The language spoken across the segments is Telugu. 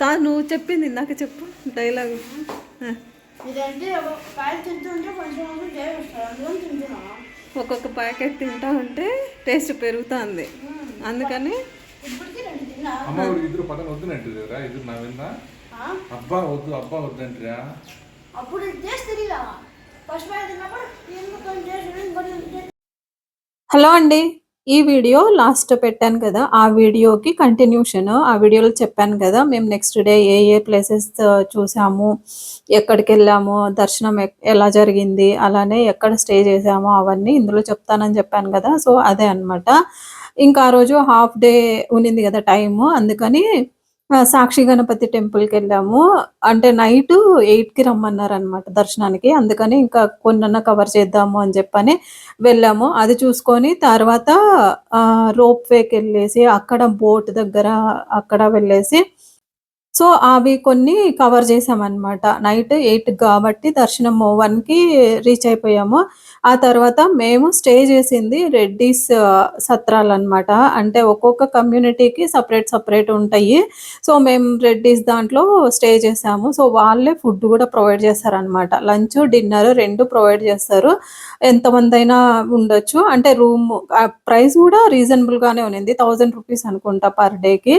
కాదు నువ్వు చెప్పింది ఇందాక చెప్పు డైలాగ్ ఒక్కొక్క ప్యాకెట్ తింటా ఉంటే టేస్ట్ పెరుగుతుంది. అందుకని ఇప్పటికీ రెండు తిన్నా. అమ్మ ఊరు ఇద్దరు పక్కన ఇద్దరు నా విన్నా? అబ్బా వద్దు అబ్బా వద్దంటారా? అప్పుడు టేస్ట్ తెలియదా ఫస్ట్ తిన్నప్పుడు హలో అండి. ఈ వీడియో లాస్ట్ పెట్టాను కదా ఆ వీడియోకి కంటిన్యూషన్ ఆ వీడియోలో చెప్పాను కదా మేము నెక్స్ట్ డే ఏ ఏ ప్లేసెస్ చూసాము ఎక్కడికి వెళ్ళాము దర్శనం ఎలా జరిగింది అలానే ఎక్కడ స్టే చేసాము అవన్నీ ఇందులో చెప్తానని చెప్పాను కదా సో అదే అన్నమాట. ఇంకా ఆ రోజు హాఫ్ డే ఉన్నింది కదా టైము అందుకని సాక్షి గణపతి టెంపుల్కి వెళ్ళాము. అంటే నైట్ ఎయిట్కి రమ్మన్నారు అనమాట దర్శనానికి. అందుకని ఇంకా కొన్న కవర్ చేద్దాము అని చెప్పని వెళ్ళాము. అది చూసుకొని తర్వాత రోప్ వేకి వెళ్ళేసి అక్కడ బోట్ దగ్గర అక్కడ వెళ్ళేసి సో అవి కొన్ని కవర్ చేసామన్నమాట. నైట్ ఎయిట్ కాబట్టి దర్శనం వన్కి రీచ్ అయిపోయాము. ఆ తర్వాత మేము స్టే చేసింది రెడ్డీస్ సత్రాలు అనమాట అంటే ఒక్కొక్క కమ్యూనిటీకి సపరేట్ సపరేట్ ఉంటాయి. సో మేము రెడ్డీస్ దాంట్లో స్టే చేసాము. సో వాళ్ళే ఫుడ్ కూడా ప్రొవైడ్ చేస్తారనమాట లంచ్ డిన్నర్ రెండు ప్రొవైడ్ చేస్తారు. ఎంతమంది అయినా ఉండొచ్చు. అంటే రూమ్ ప్రైస్ కూడా రీజనబుల్గానే ఉన్నింది. థౌజండ్ రూపీస్ అనుకుంటా పర్ డేకి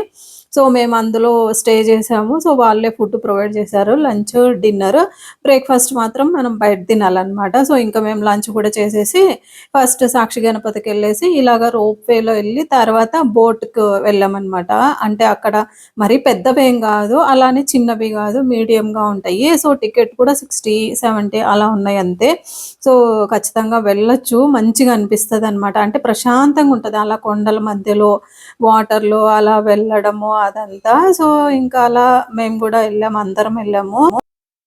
సో మేము అందులో స్టే చేసాము. సో వాళ్ళే ఫుడ్ ప్రొవైడ్ చేశారు. లంచ్ డిన్నర్ బ్రేక్ఫాస్ట్ మాత్రం మనం బయట తినాలన్నమాట. సో ఇంకా మేము లంచ్ కూడా చేసేసి ఫస్ట్ సాక్షి గణపతికి వెళ్ళేసి ఇలాగ రోప్ వేలో వెళ్ళి తర్వాత బోట్కి వెళ్ళామన్నమాట. అంటే అక్కడ మరీ పెద్దవి ఏం కాదు అలానే చిన్నవి కాదు మీడియంగా ఉంటాయి. సో టికెట్ కూడా సిక్స్టీ సెవెంటీ అలా ఉన్నాయి అంతే. సో ఖచ్చితంగా వెళ్ళొచ్చు. మంచిగా అనిపిస్తుంది అనమాట అంటే ప్రశాంతంగా ఉంటుంది. అలా కొండల మధ్యలో వాటర్లో అలా వెళ్ళడము అదంతా. సో ఇంకా అలా మేము కూడా వెళ్ళాము అందరం వెళ్ళాము.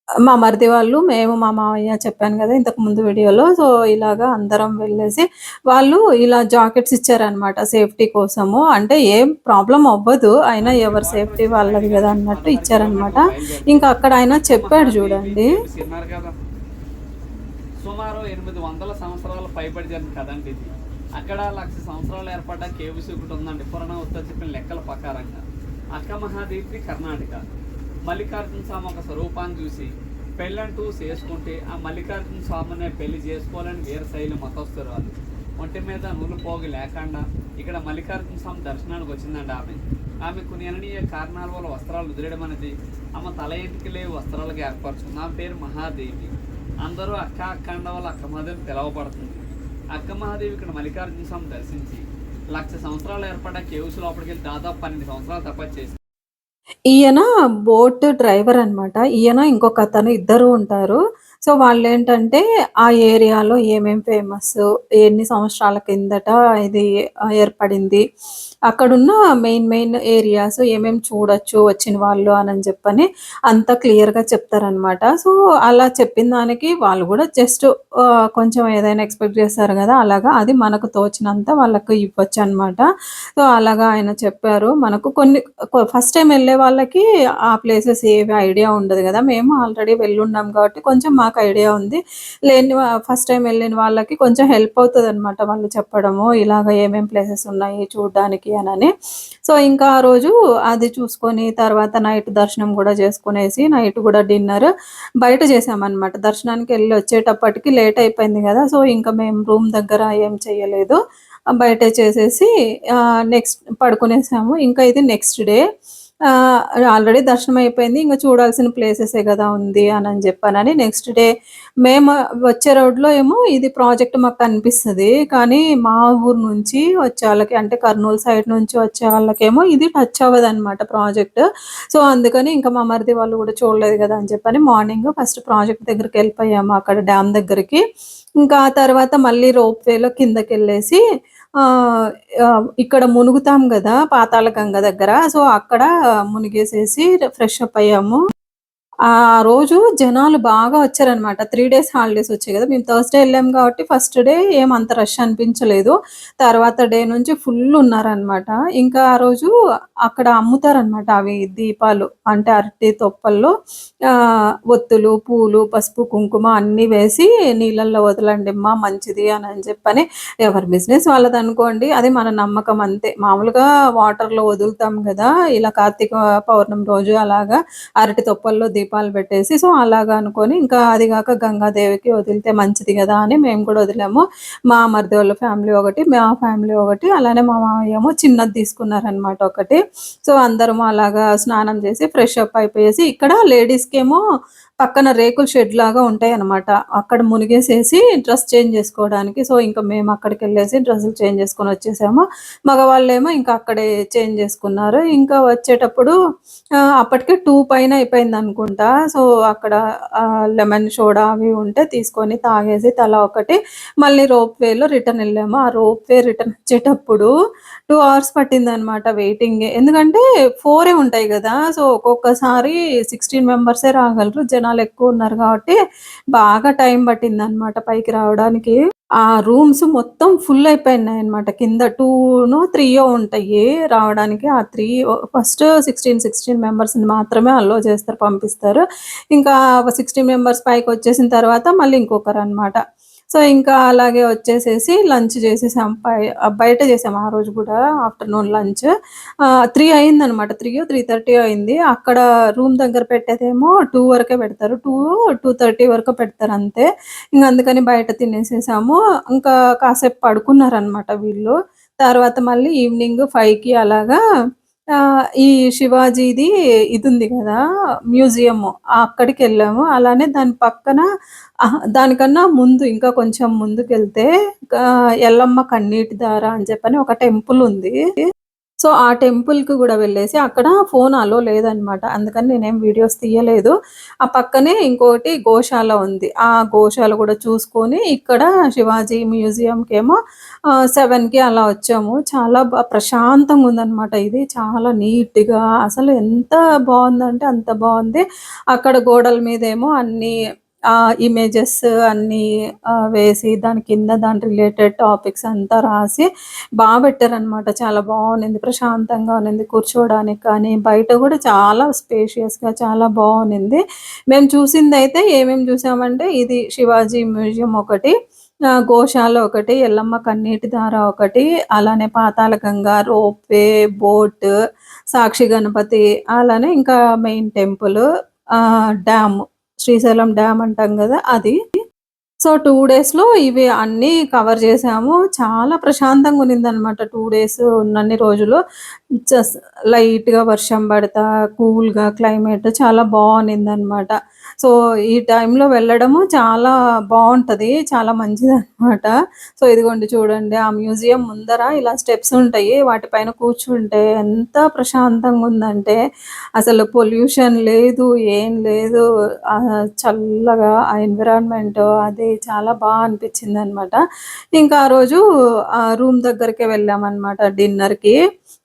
మా మరిది వాళ్ళు మేము మా మామయ్య చెప్పాను కదా ఇంతకు ముందు వీడియోలో. సో ఇలాగా అందరం వెళ్ళేసి వాళ్ళు ఇలా జాకెట్స్ ఇచ్చారనమాట సేఫ్టీ కోసము. అంటే ఏం ప్రాబ్లం అవ్వదు అయినా ఎవరి సేఫ్టీ వాళ్ళది కదా అన్నట్టు ఇచ్చారనమాట ఇంకా అక్కడ ఆయన చెప్పాడు చూడండి. సుమారు ఎనిమిది వందల సంవత్సరాల పైబడి జరిగింది కదండి ఇది. అక్కడ లక్ష సంవత్సరాలు ఏర్పడ్డ కేవ్స్ ఒకటి ఉందండి. పురాణ ఉత్తర చెప్పిన లెక్కల ప్రకారంగా. అక్క మహాదేవి కర్ణాటక. మల్లికార్జున స్వామి ఒక స్వరూపాన్ని చూసి పెళ్ళంటూ చేసుకుంటే ఆ మల్లికార్జున స్వామినే పెళ్ళి చేసుకోవాలని వీర శైలి మతస్థులు వాళ్ళు ఒంటి మీద నూలు పోగి లేకుండా ఇక్కడ మల్లికార్జున స్వామి దర్శనానికి వచ్చిందండి ఆమె. ఆమె కొన్ని అననీయ కారణాల వల్ల వస్త్రాలు వదిలేయడం అనేది ఆమె తల ఇంటికి లేవు వస్త్రాలుగా ఏర్పరచుకుంది. ఆమె పేరు మహాదేవి అందరూ అక్క అక్కండ వల్ల అక్క మహాదేవి పిలవబడుతుంది. అక్క మహాదేవి ఇక్కడ మల్లికార్జున స్వామి దర్శించి లక్ష సంవత్సరాలు ఏర్పడ్డ కేవ్స్ లోపలికి వెళ్ళి దాదాపు పన్నెండు సంవత్సరాలు తపస్సు చేసి ఈయన బోట్ డ్రైవర్ అన్నమాట. ఈయన ఇంకొక అతను ఇద్దరు ఉంటారు. సో వాళ్ళు ఏంటంటే ఆ ఏరియాలో ఏమేం ఫేమస్ ఎన్ని సంవత్సరాల కిందట ఇది ఏర్పడింది అక్కడున్న మెయిన్ మెయిన్ ఏరియాస్ ఏమేం చూడొచ్చు వచ్చిన వాళ్ళు అని చెప్పని అంత క్లియర్గా చెప్తారనమాట. సో అలా చెప్పిన దానికి వాళ్ళు కూడా జస్ట్ కొంచెం ఏదైనా ఎక్స్పెక్ట్ చేస్తారు కదా అలాగా అది మనకు తోచినంత వాళ్ళకు ఇవ్వచ్చు అనమాట సో అలాగా ఆయన చెప్పారు. మనకు కొన్ని ఫస్ట్ టైం వెళ్ళే వాళ్ళకి ఆ ప్లేసెస్ ఏవి ఐడియా ఉండదు కదా. మేము ఆల్రెడీ వెళ్ళున్నాం కాబట్టి కొంచెం నాకు ఐడియా ఉంది. లేని ఫస్ట్ టైం వెళ్ళిన వాళ్ళకి కొంచెం హెల్ప్ అవుతుంది అనమాట వాళ్ళు చెప్పడము ఇలాగ ఏమేం ప్లేసెస్ ఉన్నాయి చూడడానికి అని సో ఇంకా ఆ రోజు అది చూసుకొని తర్వాత నైట్ దర్శనం కూడా చేసుకునేసి నైట్ కూడా డిన్నర్ బయట చేసామన్నమాట. దర్శనానికి వెళ్ళి వచ్చేటప్పటికి లేట్ అయిపోయింది కదా సో ఇంకా మేము రూమ్ దగ్గర ఏం చేయలేదు. బయట చేసేసి నెక్స్ట్ పడుకునేసాము. ఇంకా ఇది నెక్స్ట్ డే ఆల్రెడీ దర్శనం అయిపోయింది. ఇంకా చూడాల్సిన ప్లేసెసే కదా ఉంది అని అని చెప్పానని నెక్స్ట్ డే మేము వచ్చే రోడ్లో ఏమో ఇది ప్రాజెక్ట్ మాకు కనిపిస్తుంది. కానీ మా ఊరు నుంచి వచ్చే వాళ్ళకి అంటే కర్నూలు సైడ్ నుంచి వచ్చే వాళ్ళకేమో ఇది టచ్ అవ్వదు అనమాట ప్రాజెక్ట్ సో అందుకని ఇంకా మా మరిది వాళ్ళు కూడా చూడలేదు కదా అని చెప్పని మార్నింగ్ ఫస్ట్ ప్రాజెక్ట్ దగ్గరికి వెళ్ళిపోయాము అక్కడ డ్యామ్ దగ్గరికి. ఇంకా ఆ తర్వాత మళ్ళీ రోప్ వేలో కిందకి వెళ్ళేసి ఇక్కడ మునుగుతాం కదా పాతాళ గంగ దగ్గర. సో అక్కడ మునిగేసేసి ఫ్రెష్ అప్ అయ్యాము. ఆ రోజు జనాలు బాగా వచ్చారనమాట. త్రీ డేస్ హాలిడేస్ వచ్చాయి కదా మేము థర్స్‌డే వెళ్ళాం కాబట్టి ఫస్ట్ డే ఏం అంత రష్ అనిపించలేదు. తర్వాత డే నుంచి ఫుల్ ఉన్నారనమాట. ఇంకా ఆ రోజు అక్కడ అమ్ముతారనమాట అవి దీపాలు. అంటే అరటి తొప్పల్లో ఒత్తులు, పూలు, పసుపు, కుంకుమ అన్నీ వేసి నీళ్ళల్లో వదలండిమ్మా మంచిది అని అని చెప్పని ఎవరి బిజినెస్ వాళ్ళదనుకోండి. అది మన నమ్మకం అంతే. మామూలుగా వాటర్‌లో వదులుతాం కదా ఇలా కార్తీక పౌర్ణమి రోజు అలాగా అరటి తొప్పల్లో దీపాలు పెట్టేసి సో, అలాగా అనుకొని ఇంకా అది కాక గంగాదేవికి వదిలితే మంచిది కదా అని మేము కూడా వదిలాము. మా మరిది వాళ్ళ ఫ్యామిలీ ఒకటి, మా ఫ్యామిలీ ఒకటి, అలానే మా మామయ్య ఏమో చిన్నది తీసుకున్నారనమాట ఒకటి. సో, అందరము అలాగా స్నానం చేసి ఫ్రెష్ అప్ అయిపోయేసి ఇక్కడ లేడీస్‌కేమో పక్కన రేకుల షెడ్ లాగా ఉంటాయి అన్నమాట అక్కడ మునిగేసేసి డ్రెస్ చేంజ్ చేసుకోవడానికి. సో, ఇంకా మేము అక్కడికి వెళ్ళేసి డ్రెస్సులు చేంజ్ చేసుకొని వచ్చేసాము. మగవాళ్ళేమో ఇంకా అక్కడే చేంజ్ చేసుకున్నారు. ఇంకా వచ్చేటప్పుడు అప్పటికే టూ పైన అయిపోయింది అనుకుంటా సో, అక్కడ లెమన్ సోడా అవి ఉంటే తీసుకొని తాగేసి తలా ఒకటి మళ్ళీ రోప్ వేలో రిటర్న్ వెళ్ళాము ఆ రోప్ వే రిటర్న్ వచ్చేటప్పుడు టూ అవర్స్ పట్టిందనమాట వెయిటింగ్ ఎందుకంటే ఫోరే ఉంటాయి కదా సో, ఒక్కొక్కసారి 16 మెంబర్సే రాగలరు. జనాలు ఎక్కువ ఉన్నారు కాబట్టి బాగా టైం పట్టిందనమాట పైకి రావడానికి. ఆ రూమ్స్ మొత్తం ఫుల్ అయిపోయినాయన్నమాట. కింద 2నో, 3యో ఉంటాయి రావడానికి. ఆ త్రీ ఫస్ట్ 16, 16 మెంబర్స్‌ని మాత్రమే అల్లో చేస్తారు, పంపిస్తారు. ఇంకా 16 మెంబర్స్ పైకొచ్చేసిన తర్వాత మళ్ళీ ఇంకొకరనమాట. సో, ఇంకా అలాగే వచ్చేసేసి లంచ్ చేసేసాం. పై బయట చేసాం ఆ రోజు కూడా ఆఫ్టర్‌నూన్ లంచ్. త్రీ అయింది అనమాట త్రీ త్రీ థర్టీ అయింది. అక్కడ రూమ్ దగ్గర పెట్టేదేమో టూ వరకే పెడతారు. 2, 2:30 వరకు పెడతారు అంతే. ఇంకా అందుకని బయట తినేసేసాము. ఇంకా కాసేపు పడుకున్నారనమాట వీళ్ళు. తర్వాత మళ్ళీ ఈవినింగ్ ఫైవ్కి అలాగా ఈ శివాజీది ఇది ఉంది కదా మ్యూజియం మ్యూజియము అక్కడికెళ్ళాము. అలానే దాని పక్కన దానికన్నా ముందు ఇంకా కొంచెం ముందుకెళ్తే ఎల్లమ్మ కన్నీటి దార అని చెప్పని ఒక టెంపుల్ ఉంది. సో, ఆ టెంపుల్‌కి కూడా వెళ్ళేసి అక్కడ ఫోన్ అలో లేదనమాట. అందుకని నేనేం వీడియోస్ తీయలేదు. ఆ పక్కనే ఇంకోటి గోశాల ఉంది. ఆ గోశాల కూడా చూసుకొని ఇక్కడ శివాజీ మ్యూజియంకి ఏమో సెవెన్కి అలా వచ్చాము. చాలా ప్రశాంతంగా ఉందనమాట ఇది. చాలా నీట్‌గా అసలు ఎంత బాగుందంటే అంత బాగుంది అక్కడ గోడల మీదేమో అన్నీ ఇమేజెస్ అన్నీ వేసి దాని కింద దాని రిలేటెడ్ టాపిక్స్ అంతా రాసి బాగా పెట్టారనమాట. చాలా బాగుంది ప్రశాంతంగా ఉన్నింది. కూర్చోవడానికి కానీ, బయట కూడా చాలా స్పేషియస్‌గా చాలా బాగుంది మేము చూసింది అయితే ఏమేమి చూసామంటే ఇది శివాజీ మ్యూజియం ఒకటి, గోశాల ఒకటి, ఎల్లమ్మ కన్నీటి ధార ఒకటి, అలానే పాతాళగంగ, రోప్‌వే, బోట్, సాక్షి గణపతి, అలానే ఇంకా main temple, dam dam Srisailam dam అంటాం కదా అది. సో, టూ డేస్‌లో ఇవి అన్నీ కవర్ చేసాము. చాలా ప్రశాంతంగా ఉన్నింది అనమాట టూ డేస్ ఉన్నన్ని రోజులు. జస్ట్ లైట్‌గా వర్షం పడతా, కూల్‌గా క్లైమేట్ చాలా బావునిందనమాట. సో, ఈ టైంలో వెళ్ళడము చాలా బాగుంటుంది చాలా మంచిది అనమాట సో, ఇదిగోండి చూడండి ఆ మ్యూజియం ముందర ఇలా స్టెప్స్ ఉంటాయి. వాటిపైన కూర్చుంటే ఎంత ప్రశాంతంగా ఉందంటే అసలు పొల్యూషన్ లేదు, ఏం లేదు. చల్లగా ఆ ఎన్విరాన్మెంట్ అది చాలా బాగా అనిపించింది అనమాట ఇంకా ఆ రోజు ఆ రూమ్ దగ్గరికి వెళ్ళామన్నమాట డిన్నర్‌కి.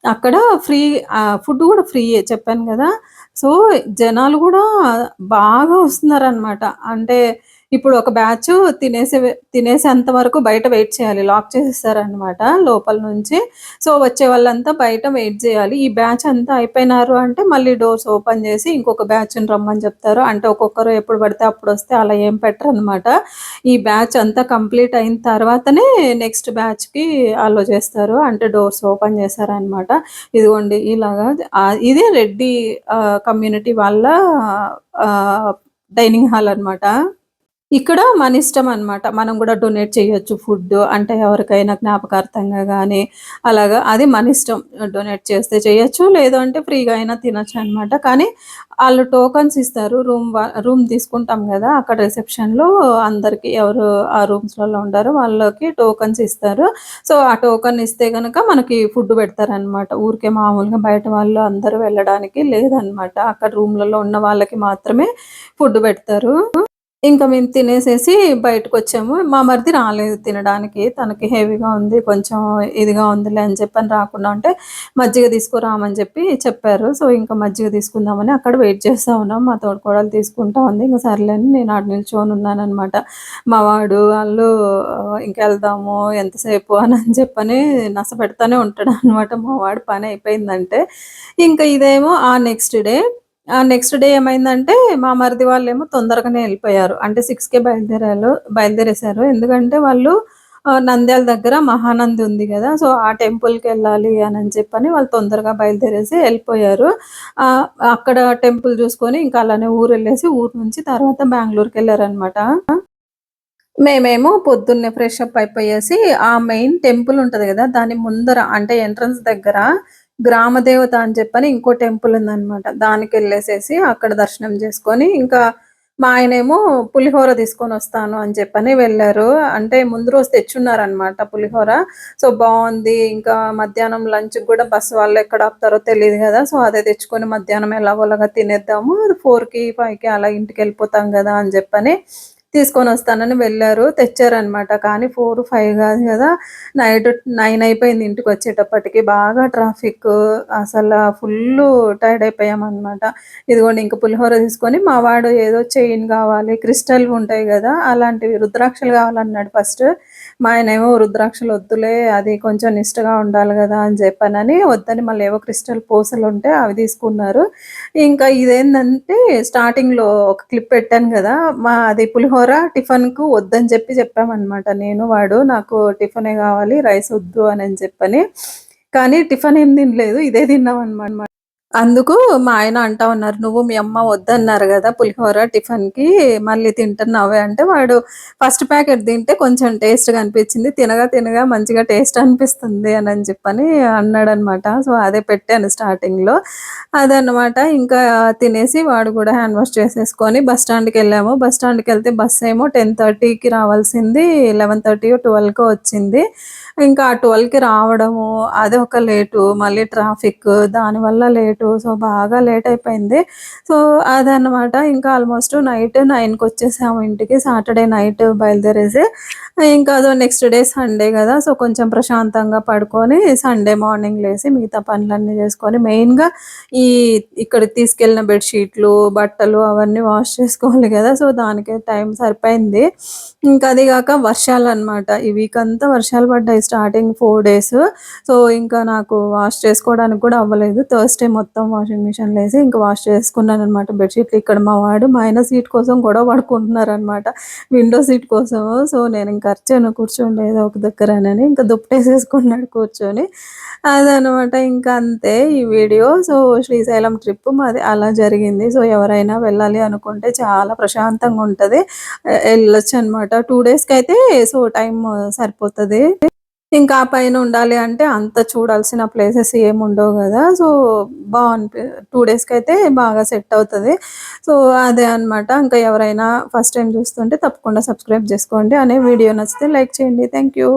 అక్కడ ఫ్రీ ఫుడ్ కూడా ఫ్రీయే చెప్పాను కదా సో, జనాలు కూడా బాగా వస్తున్నారనమాట. అంటే ఇప్పుడు ఒక బ్యాచ్ తినేసే తినేసేంత వరకు బయట వెయిట్ చేయాలి. లాక్ చేసేసారనమాట లోపల నుంచి. సో, వచ్చే వాళ్ళంతా బయట వెయిట్ చేయాలి ఈ బ్యాచ్ అంతా అయిపోయినారు అంటే మళ్ళీ డోర్స్ ఓపెన్ చేసి ఇంకొక బ్యాచ్‌ని రమ్మని చెప్తారు. అంటే ఒక్కొక్కరు ఎప్పుడు పడితే అప్పుడు వస్తే అలా ఏం పెట్టరనమాట. ఈ బ్యాచ్ అంతా కంప్లీట్ అయిన తర్వాతనే నెక్స్ట్ బ్యాచ్‌కి అలో చేస్తారు. అంటే డోర్స్ ఓపెన్ చేశారనమాట. ఇదిగోండి ఇలాగా ఇదే ఇది రెడ్డి కమ్యూనిటీ వాళ్ళ డైనింగ్ హాల్ అనమాట. ఇక్కడ మన ఇష్టం అనమాట. మనం కూడా డొనేట్ చేయొచ్చు ఫుడ్ అంటే ఎవరికైనా జ్ఞాపకార్థంగా కానీ అలాగా అది మన ఇష్టం డొనేట్ చేస్తే చేయొచ్చు. లేదు అంటే ఫ్రీగా అయినా తినొచ్చనమాట. కానీ వాళ్ళు టోకన్స్ ఇస్తారు. రూమ్ రూమ్ తీసుకుంటాం కదా అక్కడ రిసెప్షన్‌లో అందరికి ఎవరు ఆ రూమ్స్‌లలో ఉంటారో వాళ్ళకి టోకన్స్ ఇస్తారు. సో, ఆ టోకన్ ఇస్తే కనుక మనకి ఫుడ్ పెడతారనమాట. ఊరికే మామూలుగా బయట వాళ్ళు అందరూ వెళ్ళడానికి లేదనమాట. అక్కడ రూమ్‌లలో ఉన్న వాళ్ళకి మాత్రమే ఫుడ్ పెడతారు. ఇంకా మేము తినేసేసి బయటకు వచ్చాము మా మరిది రాలేదు తినడానికి. తనకి హెవీగా ఉంది కొంచెం ఇదిగా ఉందిలే అని చెప్పని రాకుండా ఉంటే మజ్జిగ తీసుకురామని చెప్పి చెప్పారు. సో ఇంకా మజ్జిగ తీసుకుందామని అక్కడ వెయిట్ చేస్తా ఉన్నాం. మా తోడుకోడలు తీసుకుంటా ఉంది. ఇంకా సర్లేని నేను అటు నిల్చొని ఉన్నాను అనమాట మా వాడు వాళ్ళు ఇంకెళ్దాము ఎంతసేపు అని అని చెప్పని నస పెడతానే ఉంటాడు అనమాట మా వాడు పని అయిపోయిందంటే. ఇంకా ఇదేమో ఆ నెక్స్ట్ డే. నెక్స్ట్ డే ఏమైందంటే మా మరిది వాళ్ళు ఏమో తొందరగానే వెళ్ళిపోయారు. అంటే సిక్స్కే బయలుదేరారు బయలుదేరేశారు. ఎందుకంటే వాళ్ళు నంద్యాల దగ్గర మహానంది ఉంది కదా సో ఆ టెంపుల్కి వెళ్ళాలి అని అని చెప్పని వాళ్ళు తొందరగా బయలుదేరేసి వెళ్ళిపోయారు. అక్కడ టెంపుల్ చూసుకొని ఇంకా అలానే ఊరు వెళ్ళేసి ఊరు నుంచి తర్వాత బెంగళూరుకి వెళ్ళారనమాట మేమేమో పొద్దున్నే ఫ్రెష్ అప్ అయిపోయేసి ఆ మెయిన్ టెంపుల్ ఉంటుంది కదా దాని ముందర అంటే ఎంట్రన్స్ దగ్గర గ్రామ దేవత అని చెప్పని ఇంకో టెంపుల్ ఉందన్నమాట. దానికి వెళ్ళేసేసి అక్కడ దర్శనం చేసుకొని ఇంకా మా ఆయనేమో పులిహోర తీసుకొని వస్తాను అని చెప్పని వెళ్ళారు. అంటే ముందు రోజు తెచ్చున్నారనమాట పులిహోర. సో బాగుంది. ఇంకా మధ్యాహ్నం లంచ్ కూడా బస్సు వాళ్ళు ఎక్కడ ఆపుతారో తెలియదు కదా. సో అదే తెచ్చుకొని మధ్యాహ్నం ఎలాగోలాగా తినేద్దాము. ఫోర్కి ఫైవ్కి అలా ఇంటికి వెళ్ళిపోతాం కదా అని చెప్పని తీసుకొని వస్తానని వెళ్ళారు. తెచ్చారనమాట కానీ ఫోర్ ఫైవ్ కాదు కదా. నైట్ నైన్ అయిపోయింది ఇంటికి వచ్చేటప్పటికి. బాగా ట్రాఫిక్. అసలు ఫుల్ టైర్డ్ అయిపోయామన్నమాట. ఇదిగోండి ఇంకా పులిహోర తీసుకొని మా వాడు ఏదో చైన్ కావాలి క్రిస్టల్ ఉంటాయి కదా. అలాంటివి రుద్రాక్షలు కావాలన్నాడు ఫస్ట్. మా ఆయన ఏమో రుద్రాక్షలు వద్దులే అది కొంచెం నిష్టగా ఉండాలి కదా అని చెప్పానని వద్దని మళ్ళీ ఏవో క్రిస్టల్ పూసలు ఉంటే అవి తీసుకున్నారు. ఇంకా ఇదేంటంటే స్టార్టింగ్లో ఒక క్లిప్ పెట్టాను కదా మా అది పులిహోర టిఫిన్కు వద్దని చెప్పి చెప్పామన్నమాట. నేను వాడు నాకు టిఫినే కావాలి రైస్ వద్దు అని అని చెప్పని. కానీ టిఫిన్ ఏం తినలేదు ఇదే తిన్నాం అనమాట అందుకు మా ఆయన అంటా ఉన్నారు నువ్వు మీ అమ్మ వద్దన్నారు కదా పులిహోర టిఫిన్కి మళ్ళీ తింటున్నావే అంటే వాడు ఫస్ట్ ప్యాకెట్ తింటే కొంచెం టేస్ట్గా అనిపించింది తినగా తినగా మంచిగా టేస్ట్ అనిపిస్తుంది అని అని చెప్పని అన్నాడు అనమాట సో అదే పెట్టాను స్టార్టింగ్లో అదనమాట ఇంకా తినేసి వాడు కూడా హ్యాండ్ వాష్ చేసేసుకొని బస్ స్టాండ్కి వెళ్ళాము. బస్ స్టాండ్కి వెళ్తే బస్ ఏమో టెన్ థర్టీకి రావాల్సింది లెవెన్ థర్టీ ట్వెల్వ్కి వచ్చింది. ఇంకా ఆ ట్వెల్వ్కి రావడము అది ఒక లేటు మళ్ళీ ట్రాఫిక్ దానివల్ల లేటు సో బాగా లేట్ అయిపోయింది. సో అదనమాట ఇంకా ఆల్మోస్ట్ నైట్ నైన్కి వచ్చేసాము ఇంటికి సాటర్డే నైట్ బయలుదేరేసి ఇంకా అదో నెక్స్ట్ డే సండే కదా సో కొంచెం ప్రశాంతంగా పడుకొని సండే మార్నింగ్ లేసి మిగతా పనులన్నీ చేసుకొని మెయిన్గా ఈ ఇక్కడ తీసుకెళ్ళిన బెడ్షీట్లు బట్టలు అవన్నీ వాష్ చేసుకోవాలి కదా సో దానికే టైం సరిపోయింది. ఇంకా అది కాక వర్షాలు అనమాట ఈ వీక్ అంతా వర్షాలు పడ్డాయి. స్టార్టింగ్ ఫోర్ డేస్ సో ఇంకా నాకు వాష్ చేసుకోవడానికి కూడా అవ్వలేదు. థర్స్డే మొత్తం వాషింగ్ మిషన్ వేసి ఇంకా వాష్ చేసుకున్నాను అనమాట బెడ్షీట్లు ఇక్కడ మా వాడు మా ఆయన సీట్ కోసం గొడవ పడుకుంటున్నారు అనమాట విండో సీట్ కోసం. సో నేను ఇంకా అర్చాను కూర్చోండి ఒక దగ్గర అని ఇంకా దుప్పటేసేసుకున్నాడు కూర్చొని. అదనమాట ఇంకా అంతే ఈ వీడియో. సో శ్రీశైలం ట్రిప్ మాది అలా జరిగింది. సో ఎవరైనా వెళ్ళాలి అనుకుంటే చాలా ప్రశాంతంగా ఉంటుంది. వెళ్ళొచ్చు అనమాట టూ డేస్కి అయితే సో టైం సరిపోతుంది. ఇంకా ఆ పైన ఉండాలి అంటే అంత చూడాల్సిన ప్లేసెస్ ఏమి ఉండవు కదా. సో బాగుంది టూ డేస్కి అయితే బాగా సెట్ అవుతుంది. సో అదే అన్నమాట. ఇంకా ఎవరైనా ఫస్ట్ టైం చూస్తుంటే తప్పకుండా సబ్స్క్రైబ్ చేసుకోండి. అనే వీడియో నచ్చితే లైక్ చేయండి. Thank you